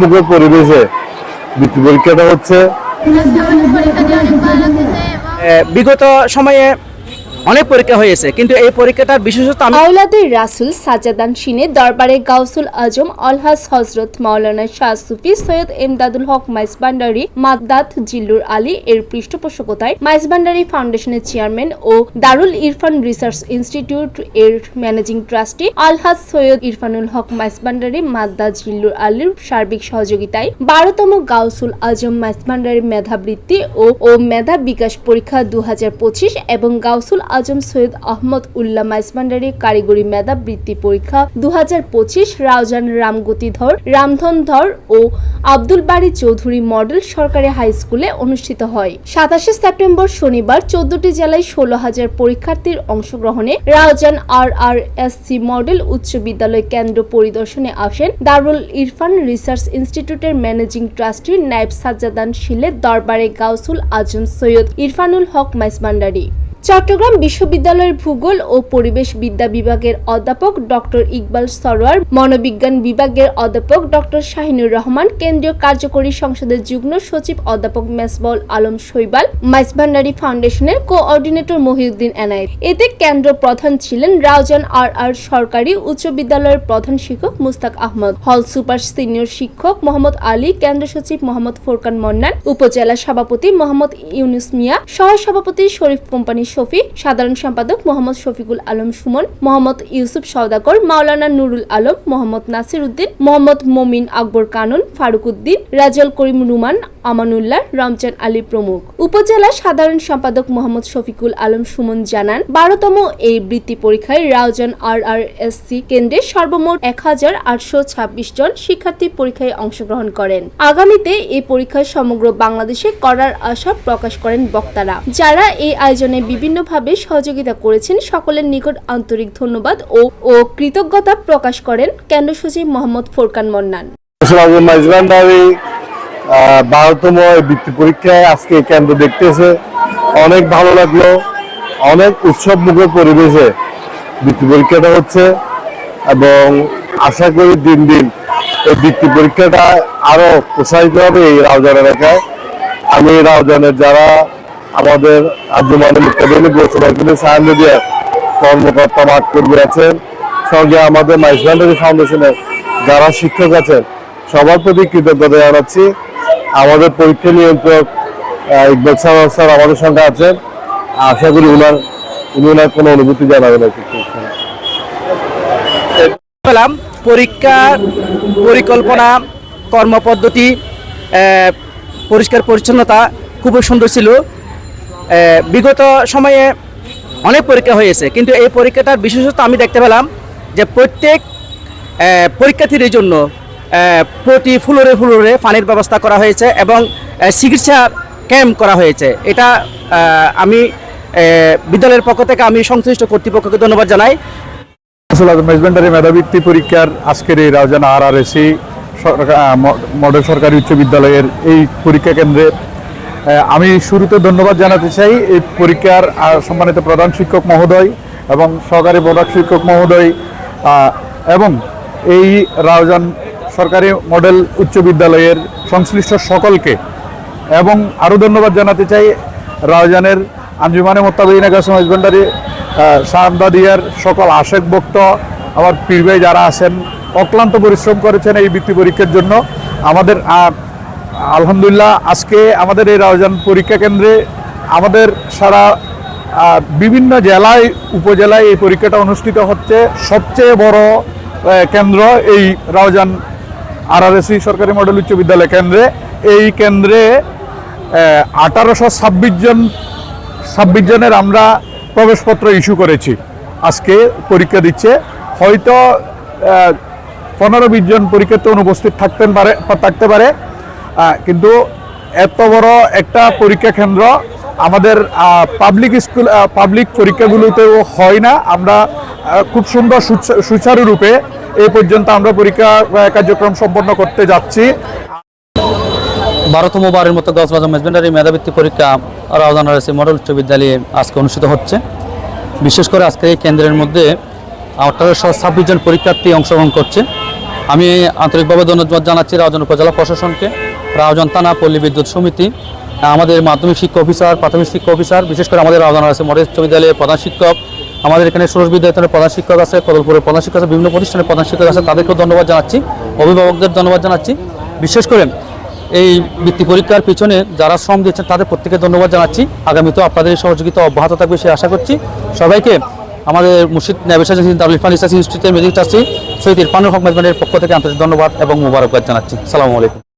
উৎসবমুখর পরিবেশে বৃত্তি পরীক্ষাটা হচ্ছে। বিগত সময়ে অনেক পরীক্ষা হয়েছে, কিন্তু এই পরীক্ষাটার বিশেষত আওলাদের রাসুল সাজাদান সিনে দরবারে গাউসুল আজম, আলহাজ হজরত মাওলানা শাহ সুফি সৈয়দ এমদাদুল হক মাইসবান্ডারি মাদ্দাত জিল্লুর আলী এর পৃষ্ঠপোষকতায় মাইসবান্ডারি ফাউন্ডেশনের চেয়ারম্যান ও দারুল ইরফান রিসার্চ ইনস্টিটিউট এর ম্যানেজিং ট্রাস্টি, আলহাজ সৈয়দ ইরফানুল হক মাইসবান্ডারি মাদ্দাত জিল্লুর আলীর সার্বিক সহযোগিতায় বারোতম গাউসুল আজম মাইসবান্ডারি মেধাবৃত্তি ও ও মেধা বিকাশ পরীক্ষা দু হাজার পঁচিশ এবং গাউসুল আজম সৈয়দ আহমদ উল্লাহ মাইসমান্ডারি কারিগরি মেধা বৃত্তি পরীক্ষা দু হাজার পঁচিশ রাউজান রামগতিধর রামধনধর ও আব্দুল বাড়ি চৌধুরী মডেল সরকারি হাই স্কুলে অনুষ্ঠিত হয়। সাতাশে সেপ্টেম্বর শনিবার চোদ্দটি জেলায় ষোলো হাজার পরীক্ষার্থীর অংশগ্রহণে Raozan R R S C model উচ্চ বিদ্যালয় কেন্দ্র পরিদর্শনে আসেন দারুল ইরফান রিসার্চ ইনস্টিটিউটের ম্যানেজিং ট্রাস্টি নায়েব সাজ্জাদান শিলের দরবারে গাউসুল আজম সৈয়দ ইরফানুল হক মাইসবান্ডারি চট্টগ্রাম বিশ্ববিদ্যালয়ের ভূগোল ও পরিবেশ বিদ্যা বিভাগের অধ্যাপক ডক্টর ইকবাল সরোয়ার, মনোবিজ্ঞান বিভাগের অধ্যাপক ডক্টর শাহিনুর রহমান, কেন্দ্রীয় কার্যকরী সংসদের যুগ্ম সচিব অধ্যাপক মেসবাউল আলম শৈবাল মাইসভান্ডারি ফাউন্ডেশনের কোঅর্ডিনেটর মহিউদ্দিন এনায়েত। এতে কেন্দ্র প্রধান ছিলেন রাউজান আর আর সরকারি উচ্চ বিদ্যালয়ের প্রধান শিক্ষক মুস্তাক আহমদ, হল সুপার সিনিয়র শিক্ষক মোহাম্মদ আলী, কেন্দ্র সচিব মোহাম্মদ ফোরকান মন্নান, উপজেলা সভাপতি মোহাম্মদ ইউনুস মিয়া সহ সভাপতি শরীফ কোম্পানি শফি, সাধারণ সম্পাদক মোহাম্মদ শফিকুল আলম সুমন, মোহাম্মদ ইউসুফ সৌদাকর মাওলানা নুরুল আলম, মোহাম্মদ নাসির উদ্দিন মোহাম্মদ মমিন আকবর কানুন, ফারুক উদ্দিন রাজল করিম রুমান আমানুল্লাহ রমজান আলী প্রমুখ। উপজেলা সাধারণ সম্পাদক মোহাম্মদ শফিকুল আলম সুমন জানান, বারোতম এই বৃত্তি পরীক্ষায় Raozan R R S C কেন্দ্রে সর্বমোট এক হাজার আটশো ছাব্বিশ জন শিক্ষার্থী পরীক্ষায় অংশগ্রহণ করেন। আগামীতে এই পরীক্ষায় সমগ্র বাংলাদেশে করার আশা প্রকাশ করেন বক্তারা। যারা এই আয়োজনে বিভিন্নভাবে সহযোগিতা করেছেন, সকলের নিকট আন্তরিক ধন্যবাদ ও ও কৃতজ্ঞতা প্রকাশ করেন কেন্দ্র সচিব মোহাম্মদ ফোরকান মন্নান। বারোতম বৃত্তি পরীক্ষায় আজকে কেন্দ্র দেখতেছে। অনেক ভালো লাগল। অনেক উৎসব উৎসবমুখর পরিবেশে বৃত্তি পরীক্ষাটা হচ্ছে এবং আশা করি দিন দিন এই বৃত্তি পরীক্ষাটা আরও প্রসারিত হবে এই রাউজান এলাকায়। আমি রাউজানের যারা আমাদের আঞ্জুমানের মুক্তাবিনী গোসবাইকুলের সাহায্য দিয়ে কর্মকর্তা মাঠ কর্মী আছেন। সঙ্গে আমাদের মাইসবান্ডারি ফাউন্ডেশনের যারা শিক্ষক আছেন, সবার প্রতি কৃতজ্ঞতা জানাচ্ছি। আমাদের পরীক্ষা নিয়ন্ত্রক ইকবাল সাহা স্যার আমাদের সঙ্গে আছেন। আশা করি উনার উনি ওনার কোনো অনুভূতি জানাবেন পেলাম পরীক্ষা পরিকল্পনা কর্মপদ্ধতি পরিষ্কার পরিচ্ছন্নতা খুবই সুন্দর ছিল। বিগত সময়ে অনেক পরীক্ষা হয়েছে কিন্তু এই পরীক্ষাটার বিশেষত আমি দেখতে পেলাম যে প্রত্যেক এ, পরীক্ষার্থীদের জন্য প্রতি ফ্লোরে ফ্লোরে পানির ব্যবস্থা করা হয়েছে এবং চিকিৎসা ক্যাম্প করা হয়েছে। এটা আমি বিদ্যালয়ের পক্ষ থেকে আমি সংশ্লিষ্ট কর্তৃপক্ষকে ধন্যবাদ জানাই। আসলে মেধাবৃত্তি পরীক্ষার আজকের এই Raozan R R AC model সরকারি উচ্চ বিদ্যালয়ের এই পরীক্ষা কেন্দ্রে। আমি শুরুতে ধন্যবাদ জানাতে চাই এই পরীক্ষার সম্মানিত প্রধান শিক্ষক মহোদয় এবং সহকারী প্রধান শিক্ষক মহোদয় এবং এই রাউজান সরকারি মডেল উচ্চ বিদ্যালয়ের সংশ্লিষ্ট সকলকে এবং আরও ধন্যবাদ জানাতে চাই রাউজানের আঞ্জুমানে মোত্তাবিন কাসম হাজবেন্ডারি শাহাদিয়ার সকল আশেক ভক্ত, আমার পীর ভাই যারা আছেন, অক্লান্ত পরিশ্রম করেছেন এই বৃত্তি পরীক্ষার জন্য। আমাদের আলহামদুলিল্লাহ আজকে আমাদের এই রাউজান পরীক্ষা কেন্দ্রে আমাদের সারা বিভিন্ন জেলায়, উপজেলায় এই পরীক্ষাটা অনুষ্ঠিত হচ্ছে। সবচেয়ে বড় কেন্দ্র এই রাউজান আরআরএসি সরকারি মডেল উচ্চ বিদ্যালয় কেন্দ্রে। এই কেন্দ্রে আঠারোশো ছাব্বিশ জন, ছাব্বিশ জনের আমরা প্রবেশপত্র ইস্যু করেছি। আজকে পরীক্ষা দিচ্ছে। হয়তো পনেরো বিশ জন পরীক্ষার্থী অনুপস্থিত থাকতেন পারে, থাকতে পারে। কিন্তু এত বড় একটা পরীক্ষা কেন্দ্র আমাদের পাবলিক স্কুল পাবলিক পরীক্ষাগুলোতেও হয় না। আমরা খুব সুন্দর সুচ- সুচারুরূপে এই পর্যন্ত আমরা পরীক্ষা কার্যক্রম সম্পন্ন করতে যাচ্ছি। বারোতম বারের মতো গজবাজার মেজবেন্ডারি মেধাবৃত্তি পরীক্ষা রাউজান আরএসি মডেল উচ্চ বিদ্যালয়ে আজকে অনুষ্ঠিত হচ্ছে। বিশেষ করে আজকে এই কেন্দ্রের মধ্যে আঠারোশো ছাব্বিশ জন পরীক্ষার্থী অংশগ্রহণ করছে। আমি আন্তরিকভাবে ধন্যবাদ জানাচ্ছি রাউজান উপজেলা প্রশাসনকে। রাউজান থানা পল্লী বিদ্যুৎ সমিতি, আমাদের মাধ্যমিক শিক্ষা অফিসার, প্রাথমিক শিক্ষা অফিসার, বিশেষ করে আমাদের রাউজান আছে মডেল উচ্চ বিদ্যালয়ের প্রধান শিক্ষক আমাদের এখানে সুরজ বিদ্যালয়ের প্রধান শিক্ষক আছে, কদলপুরের প্রধান শিক্ষক আছে, বিভিন্ন প্রতিষ্ঠানের প্রধান শিক্ষক আছে, তাদেরকেও ধন্যবাদ জানাচ্ছি, অভিভাবকদের ধন্যবাদ জানাচ্ছি। বিশেষ করে এই বৃত্তি পরীক্ষার পিছনে যারা শ্রম দিচ্ছেন তাদের প্রত্যেকে ধন্যবাদ জানাচ্ছি। আগামীতেও আপনাদের সহযোগিতা অব্যাহত থাকবে সে আশা করছি। সবাইকে আমাদের মুর্শিদ নেবেশা দারুল ইরফান রিসার্চ ইনস্টিটিউটের মেডিকেল ট্রাস্টি সৈয়দ ইরফানুল হক পক্ষ থেকে আন্তরিক ধন্যবাদ এবং মুবারকবাদ জানাচ্ছি। সালামু আলাইকুম।